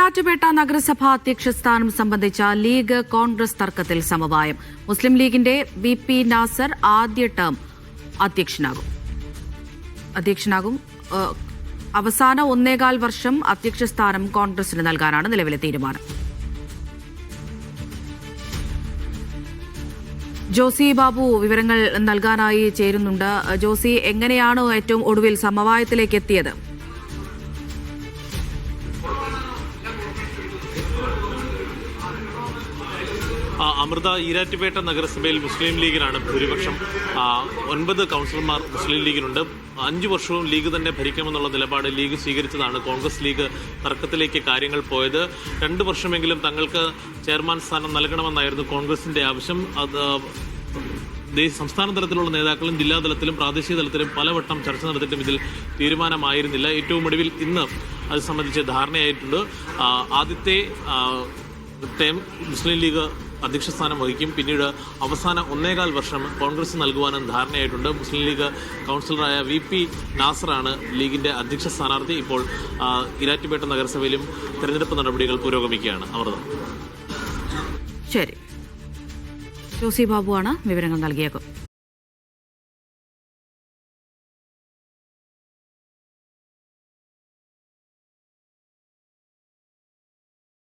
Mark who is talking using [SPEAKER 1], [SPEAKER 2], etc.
[SPEAKER 1] ഈരാറ്റുപേട്ട നഗരസഭാ അധ്യക്ഷ സ്ഥാനം സംബന്ധിച്ച ലീഗ് കോൺഗ്രസ് തർക്കത്തിൽ സമവായം. മുസ്ലിം ലീഗിന്റെ ബി പി നാസർ ആദ്യ ടേം അധ്യക്ഷനാകും. അധ്യക്ഷനാകും അവസാന ഒന്നേകാൽ വർഷം അധ്യക്ഷ സ്ഥാനം കോൺഗ്രസിന് നൽകാനാണ് നിലവിലെ തീരുമാനം. ജോസി ബാബു വിവരങ്ങൾ നൽകാനായി ചേരുന്നുണ്ട്. ജോസി എങ്ങനെയാണ് ഏറ്റവും ഒടുവിൽ സമവായത്തിലേക്ക് എത്തിയത്?
[SPEAKER 2] അമൃത ഈരാറ്റുപേട്ട നഗരസഭയിൽ മുസ്ലിം ലീഗിനാണ് ഭൂരിപക്ഷം. ഒൻപത് കൗൺസിലർമാർ മുസ്ലിം ലീഗിനുണ്ട് അഞ്ചു വർഷവും ലീഗ് തന്നെ ഭരിക്കുമെന്നുള്ള നിലപാട് ലീഗ് സ്വീകരിച്ചതാണ്. കോൺഗ്രസ് ലീഗ് തർക്കത്തിലേക്ക് കാര്യങ്ങൾ പോയത്. രണ്ട് വർഷമെങ്കിലും തങ്ങൾക്ക് ചെയർമാൻ സ്ഥാനം നൽകണമെന്നായിരുന്നു കോൺഗ്രസിന്റെ ആവശ്യം. അത് സംസ്ഥാന തലത്തിലുള്ള നേതാക്കളും ജില്ലാ തലത്തിലും പ്രാദേശിക തലത്തിലും പലവട്ടം ചർച്ച നടത്തിയിട്ടും ഇതിൽ തീരുമാനമായിരുന്നില്ല. ഏറ്റവും ഒടുവിൽ ഇന്ന് അത് സംബന്ധിച്ച് ധാരണയായിട്ടുണ്ട്. ആദ്യത്തെ മുസ്ലിം ലീഗ് അധ്യക്ഷ സ്ഥാനം വഹിക്കും. പിന്നീട് അവസാന ഒന്നേകാൽ വർഷം കോൺഗ്രസ് നൽകുവാനും ധാരണയായിട്ടുണ്ട്. മുസ്ലിം ലീഗ് കൗൺസിലറായ വി പി നാസറാണ് ലീഗിന്റെ അധ്യക്ഷ സ്ഥാനാർത്ഥി. ഇപ്പോൾ ഇരാറ്റുപേട്ട നഗരസഭയിലും തെരഞ്ഞെടുപ്പ് നടപടികൾ പുരോഗമിക്കുകയാണ്. അമൃത
[SPEAKER 1] ശരി. ജോസി ബാബുവാണ് വിവരങ്ങൾ നൽകിയത്